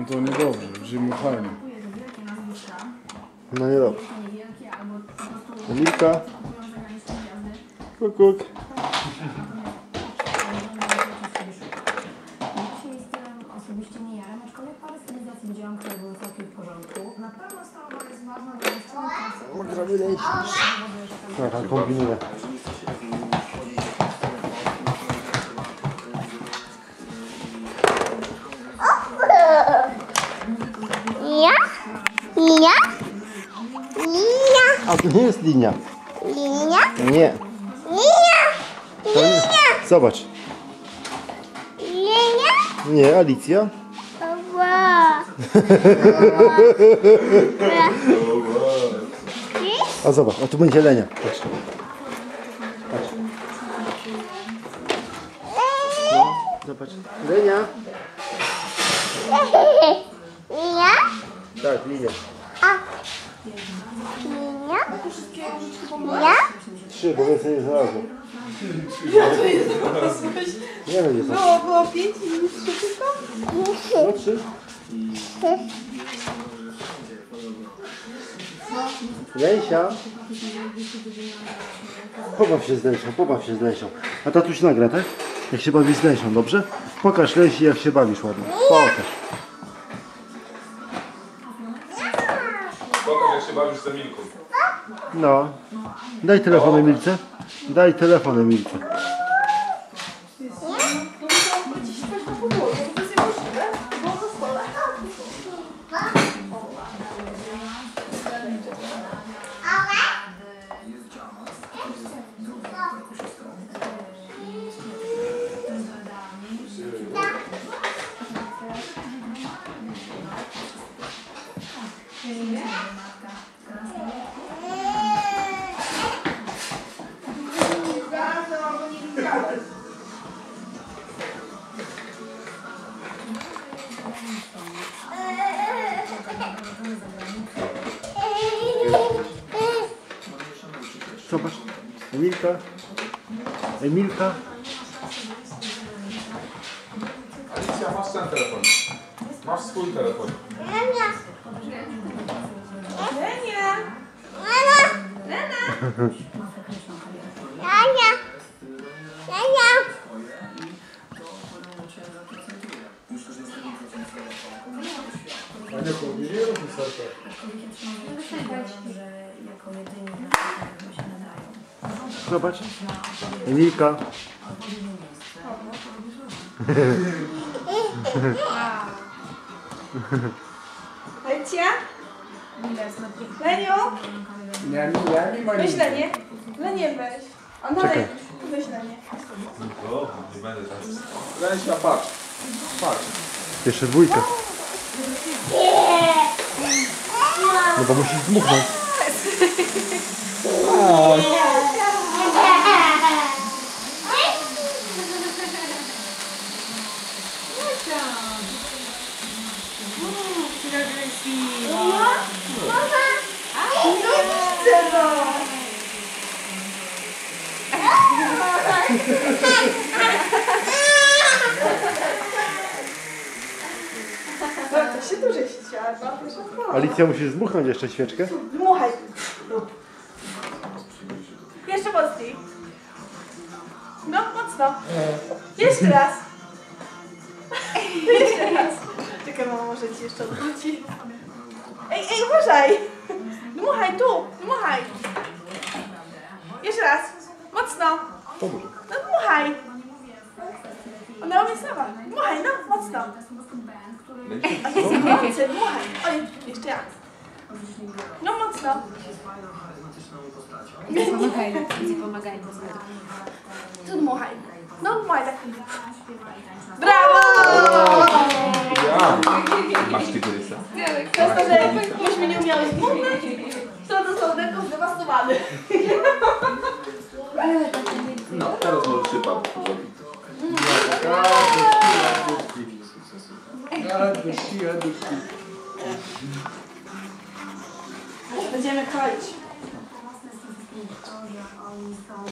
No to niedobrze, dmuchanie. No nie dobrze. Emilka. Kuk, kuk. Osobiście nie jaram, aczkolwiek parę stylizacji widziałam, które były całkiem w porządku. Na pewno stała jest ważna dla dziewczyny, Możemy lecieć. Aha, kombinuję. Linia? A to nie jest linia. Linia? Nie. Linia? To nie. Zobacz. Linia? Nie, Alicja. Ła. A zobacz, a tu będzie lenia. Patrz. Patrz. No, zobacz. Lenia. Linia? Tak, linia. Linia? Linia? Trzy, bo więcej nie znalazłem. Nie wiem, gdzie są. Było, było pięć i już trzy tylko? No, trzy. Lęsia. Pobaw się z Lęsią, pobaw się z Lęsią. A tatuś nagra, tak? Jak się bawisz z Lęsią, dobrze? Pokaż Lęsi, jak się bawisz ładnie. Pokaż. Jak się bawisz z. No. Daj telefon Emilce. Daj telefon Emilce. Emilka. Emilka. Alicja, masz ten telefon. Masz swój telefon. Lenie! Linia? Linia? A nie powinien robić serca. że jako jedyni na pewno się nadają. Zobacz. Emilka. Lecie? Leniu? Nie, nie, ja nie ma Weź. Lenie. Lenie weź. A no Czekaj. Weź Lenie. Lęsia, patrz. Patrz. Jeszcze dwójka. No bo musisz dmuchnąć. No widzę no. No to się to się odwoła. Alicja musisz dmuchnąć jeszcze świeczkę. Dmuchaj. Jeszcze mocniej. No, mocno. Jeszcze raz. Jeszcze raz. Mama może ci jeszcze odwróci. Ej, ej, uważaj. Dmuchaj tu, dmuchaj. Jeszcze raz. Mocno. No dmuchaj. Ona umie sama. Dmuchaj, no, mocno. Jest dmuchaj. Oj, jeszcze raz. No mocno. Pomagaj, pomagaj. Tu dmuchaj. No dmuchaj tak. Brawo! Masz tygrysa. Jest to, że myśmy nie umiały dmuchnąć, to dostał ręką zdewastowany. No, teraz możesz się bawić. Radości, radości. Będziemy kroić.